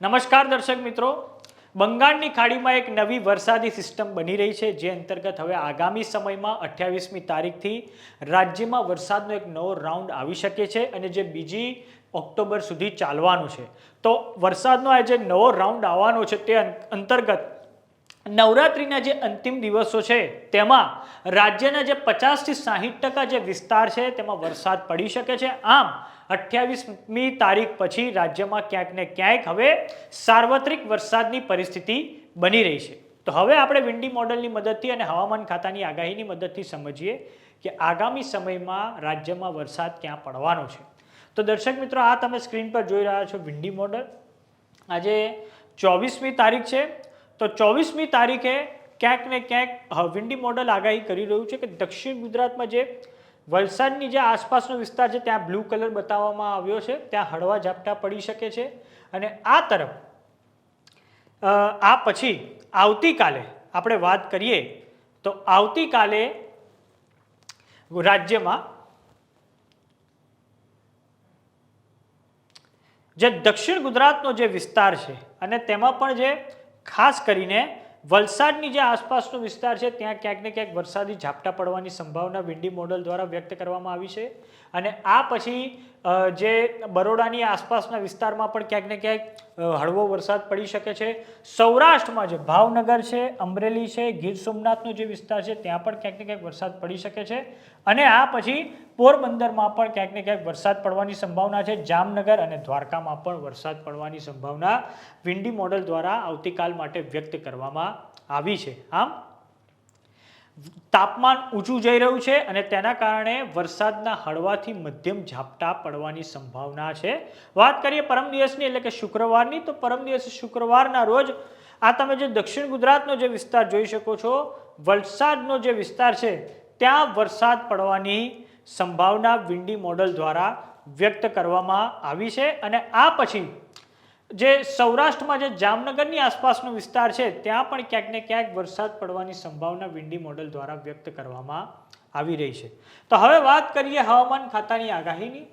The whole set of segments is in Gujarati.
નમસ્કાર દર્શક મિત્રો. બંગાળની ખાડીમાં એક નવી વરસાદી સિસ્ટમ બની રહી છે, જે અંતર્ગત હવે આગામી સમયમાં અઠ્યાવીસમી તારીખથી રાજ્યમાં વરસાદનો એક નવો રાઉન્ડ આવી શકે છે અને જે બીજી ઓક્ટોબર સુધી ચાલવાનું છે. તો વરસાદનો આ જે નવો રાઉન્ડ આવવાનો છે તે અંતર્ગત નવરાત્રિના જે અંતિમ દિવસો છે, તેમાં રાજ્યના જે પચાસથી સાહીઠ ટકા જે વિસ્તાર છે, તેમાં વરસાદ પડી શકે છે. આમ, અઠ્યાવીસમી તારીખ પછી રાજ્યમાં ક્યાંક ને ક્યાંક હવે સાર્વત્રિક વરસાદની પરિસ્થિતિ બની રહી છે. તો હવે આપણે વિન્ડી મોડલની મદદથી અને હવામાન ખાતાની આગાહીની મદદથી સમજીએ કે આગામી સમયમાં રાજ્યમાં વરસાદ ક્યાં પડવાનો છે. તો દર્શક મિત્રો, આ તમે સ્ક્રીન પર જોઈ રહ્યા છો વિન્ડી મોડલ. આજે ચોવીસમી તારીખ છે. તો ચોવીસમી તારીખે ક્યાંક ને ક્યાંક વિન્ડી મોડલ આગાહી કરી રહ્યું છે કે દક્ષિણ ગુજરાતમાં જે વલસાડની જે આસપાસનો વિસ્તાર છે, ત્યાં બ્લુ કલર બતાવવામાં આવ્યો છે, ત્યાં હળવા ઝાપટા પડી શકે છે અને આ તરફ આ પછી આવતીકાલે આપણે વાત કરીએ તો આવતીકાલે રાજ્યમાં જે દક્ષિણ ગુજરાતનો જે વિસ્તાર છે અને તેમાં પણ જે ખાસ કરીને વલસાડની જે આસપાસનો વિસ્તાર છે, ત્યાં ક્યાંક ને ક્યાંક વરસાદી ઝાપટા પડવાની સંભાવના વિન્ડી મોડલ દ્વારા વ્યક્ત કરવામાં આવી છે. અને આ પછી જે બરોડાની આસપાસના વિસ્તારમાં પણ ક્યાંક ને ક્યાંક હળવો વરસાદ પડી શકે છે. સૌરાષ્ટ્રમાં જે ભાવનગર છે, અમરેલી છે, ગીર સોમનાથનો જે વિસ્તાર છે, ત્યાં પણ ક્યાંક ને ક્યાંક વરસાદ પડી શકે છે. અને આ પછી પોરબંદરમાં પણ ક્યાંક ને ક્યાંક વરસાદ પડવાની સંભાવના છે. જામનગર અને દ્વારકામાં પણ વરસાદ પડવાની સંભાવના વિન્ડી મોડલ દ્વારા આવતીકાલ માટે વ્યક્ત કરવામાં આવી છે. આમ તાપમાન ઊંચું જઈ રહ્યું છે અને તેના કારણે વરસાદના હળવાથી મધ્યમ ઝાપટા પડવાની સંભાવના છે. વાત કરીએ પરમ દિવસની એટલે કે શુક્રવારની, તો પરમ દિવસે શુક્રવારના રોજ આ તમે જે દક્ષિણ ગુજરાતનો જે વિસ્તાર જોઈ શકો છો, વલસાડનો જે વિસ્તાર છે, ત્યાં વરસાદ પડવાની સંભાવના વિન્ડી મોડલ દ્વારા વ્યક્ત કરવામાં આવી છે અને આ પછી જે સૌરાષ્ટ્રમાં જે જામનગરની આસપાસનો વિસ્તાર છે, ત્યાં પણ ક્યાંક ને ક્યાંક વરસાદ પડવાની સંભાવના વિન્ડી મોડલ દ્વારા વ્યક્ત કરવામાં આવી રહી છે. તો હવે વાત કરીએ હવામાન ખાતાની આગાહીની.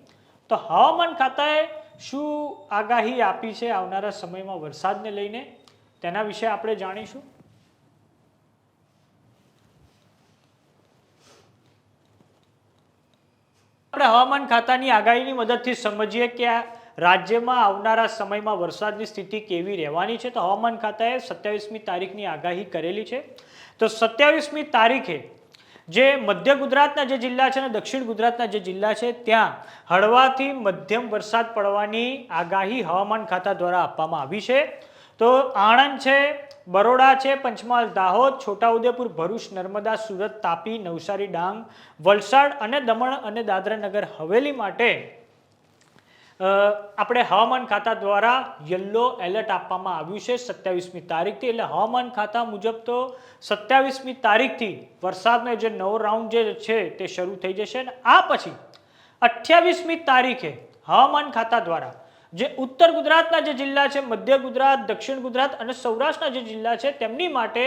તો હવામાન ખાતાએ શું આગાહી આપી છે આવનારા સમયમાં વરસાદને લઈને? તેના વિશે આપણે જાણીશું. આપણે હવામાન ખાતાની આગાહીની મદદથી સમજીએ કે આ રાજ્યમાં આવનારા સમયમાં વરસાદની સ્થિતિ કેવી રહેવાની છે? તો હવામાન ખાતાએ સત્યાવીસમી તારીખની આગાહી કરેલી છે. તો સત્યાવીસમી તારીખે જે મધ્ય ગુજરાતના જે જિલ્લા છે અને દક્ષિણ ગુજરાતના જે જિલ્લા છે, ત્યાં હળવાથી મધ્યમ વરસાદ પડવાની આગાહી હવામાન ખાતા દ્વારા આપવામાં આવી છે. તો આણંદ છે, બરોડા છે, પંચમહાલ, દાહોદ, છોટાઉદેપુર, ભરૂચ, નર્મદા, સુરત, તાપી, નવસારી, ડાંગ, વલસાડ અને દમણ અને દાદરા નગર હવેલી માટે આપણે હવામાન ખાતા દ્વારા યલો એલર્ટ આપવામાં આવ્યું છે સત્યાવીસમી તારીખથી. એટલે હવામાન ખાતા મુજબ તો સત્યાવીસમી તારીખથી વરસાદનો જે નવો રાઉન્ડ જે છે તે શરૂ થઈ જશે અને આ પછી અઠ્યાવીસમી તારીખે હવામાન ખાતા દ્વારા જે ઉત્તર ગુજરાતના જે જિલ્લા છે, મધ્ય ગુજરાત, દક્ષિણ ગુજરાત અને સૌરાષ્ટ્રના જે જિલ્લા છે, તેમની માટે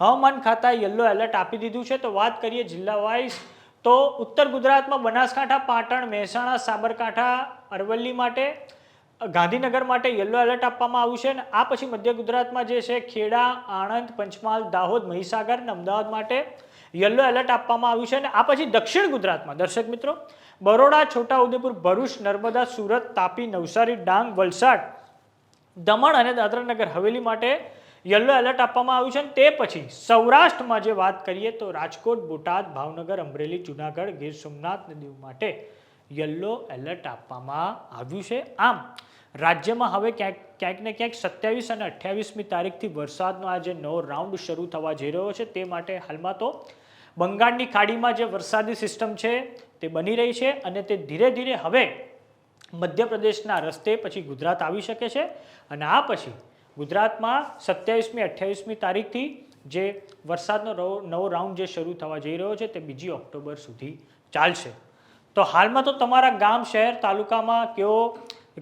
હવામાન ખાતાએ યલો એલર્ટ આપી દીધું છે. તો વાત કરીએ જિલ્લા વાઇઝ તો ઉત્તર ગુજરાતમાં બનાસકાંઠા, પાટણ, મહેસાણા, સાબરકાંઠા, અરવલ્લી માટે, ગાંધીનગર માટે યલો એલર્ટ આપવામાં આવ્યું છે અને આ પછી મધ્ય ગુજરાતમાં જે છે ખેડા, આણંદ, પંચમહાલ, દાહોદ, મહીસાગર અને અમદાવાદ માટે યલો એલર્ટ આપવામાં આવ્યું છે અને આ પછી દક્ષિણ ગુજરાતમાં, દર્શક મિત્રો, બરોડા, છોટાઉદેપુર, ભરૂચ, નર્મદા, સુરત, તાપી, નવસારી, ડાંગ, વલસાડ, દમણ અને દાદરાનગર, હવેલી માટે યલો એલર્ટ આપવામાં આવ્યું છે તે પછી સૌરાષ્ટ્રમાં જે વાત કરીએ તો રાજકોટ, બોટાદ, ભાવનગર, અમરેલી, જુનાગઢ, ગીર સોમનાથ દીવ માટે યલો એલર્ટ આપવામાં આવ્યું છે. આમ, રાજ્યમાં હવે ક્યાંક ક્યાંક ને ક્યાંક સત્યાવીસ અને અઠ્યાવીસમી તારીખથી વરસાદનો આ જે નવો રાઉન્ડ શરૂ થવા જઈ રહ્યો છે. તે માટે હાલમાં તો બંગાળની ખાડીમાં જે વરસાદી સિસ્ટમ છે તે બની રહી છે અને તે ધીરે ધીરે હવે મધ્યપ્રદેશના રસ્તે પછી ગુજરાત આવી શકે છે અને આ પછી ગુજરાતમાં સત્યાવીસમી, અઠ્યાવીસમી તારીખથી જે વરસાદનો નવો રાઉન્ડ જે શરૂ થવા જઈ રહ્યો છે તે બીજી ઓક્ટોબર સુધી ચાલશે. તો હાલમાં તો તમારા ગામ, શહેર, તાલુકામાં કેવો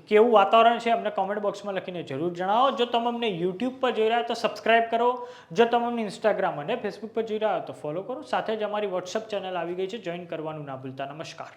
કેવું વાતાવરણ છે અમને કોમેન્ટ બોક્સમાં લખીને જરૂર જણાવો. જો તમે અમને યુટ્યુબ પર જોઈ રહ્યા તો સબસ્ક્રાઇબ કરો. જો તમે અમને ઇન્સ્ટાગ્રામ અને ફેસબુક પર જોઈ રહ્યા તો ફોલો કરો. સાથે જ અમારી વોટ્સઅપ ચેનલ આવી ગઈ છે. જોઈન કરવાનું ના ભૂલતા. નમસ્કાર.